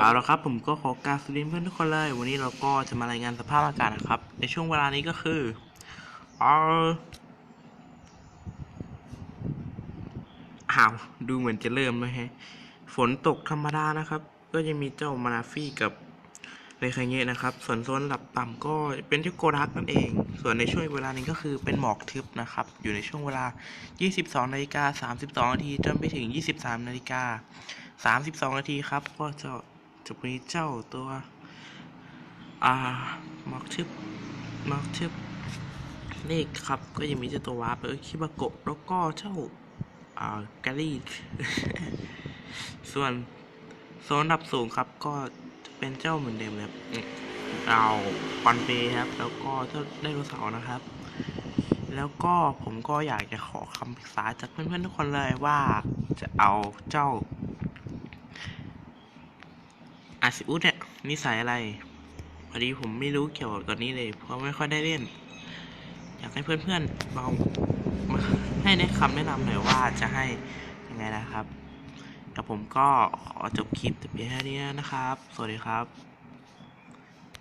เอาละครับผมก็ขอกรารสวัสดีเพื่อนทุกคนเลย วันนี้เราก็จะมารายงานสภาพอากาศนะครับ ในช่วงเวลานี้ก็คือเอาอ้าวดูเหมือนจะเริ่มเลยฮะ ฝนตกธรรมดานะครับ ก็ยังมีเจ้ามานาฟี่กับ เลคาเงะนะครับ ส่วนโซนระดับต่ำก็เป็นที่โกดักนั่นเอง ส่วนในช่วงเวลานี้ก็คือเป็นหมอกทึบนะครับ อยู่ในช่วงเวลา 22นาฬิกา32นาทีจนไปถึง 23นาฬิกา32นาทีครับ ก็จะจะมีเจ้าตัว อ่ามาร์คทึบหมาร์คทึบเลขครับ ก็ยังมีเจ้าตัววาร์ปเออคิบาโกะแล้วก็เจ้าอ่าแกลลี่ส่วนโซนดับสูงครับก็ เป็นเจ้าเหมือนเดิมเลยครับอืมเราคอนเบครับ แล้วก็เจ้าไดโนเสาร์นะครับ แล้วก็ผมก็อยากจะขอคำปรึกษาจากเพื่อนๆทุกคนเลยว่าจะเอาเจ้าอาซิอุสเนี่ยนิสัยอะไรพอดีผมไม่รู้เกี่ยวกับนี้เลย เพราะไม่ค่อยได้เล่น อยากให้เพื่อนๆลองมาให้ในคำแนะนำหน่อยว่าจะให้ยังไงนะครับ แล้วผมก็ขอจบคลิปแต่เพียงแค่นี้นะครับ สวัสดีครับ